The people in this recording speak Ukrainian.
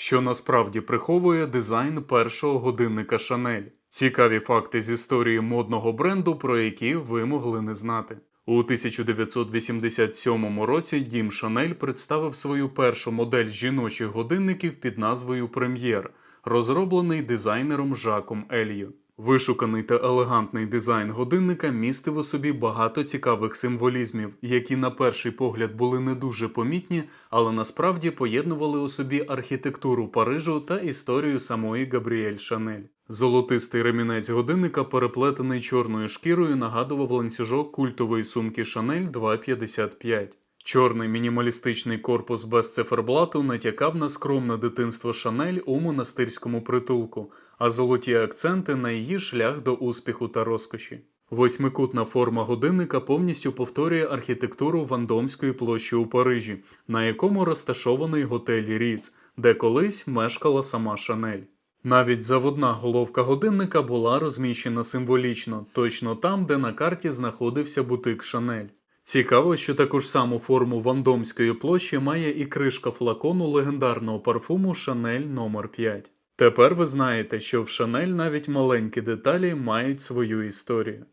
що насправді приховує дизайн першого годинника Шанель. Цікаві факти з історії модного бренду, про які ви могли не знати. У 1987 році дім Шанель представив свою першу модель жіночих годинників під назвою Прем'єр, розроблений дизайнером Жаком Елью. Вишуканий та елегантний дизайн годинника містив у собі багато цікавих символізмів, які на перший погляд були не дуже помітні, але насправді поєднували у собі архітектуру Парижу та історію самої Габріель Шанель. Золотистий ремінець годинника, переплетений чорною шкірою, нагадував ланцюжок культової сумки Шанель 255. Чорний мінімалістичний корпус без циферблату натякав на скромне дитинство Шанель у монастирському притулку, а золоті акценти на її шлях до успіху та розкоші. Восьмикутна форма годинника повністю повторює архітектуру Вандомської площі у Парижі, на якому розташований готель Ріц, де колись мешкала сама Шанель. Навіть заводна головка годинника була розміщена символічно, точно там, де на карті знаходився бутик Шанель. Цікаво, що таку ж саму форму Вандомської площі має і кришка флакону легендарного парфуму Шанель номер 5 Тепер ви знаєте, що в Шанель навіть маленькі деталі мають свою історію.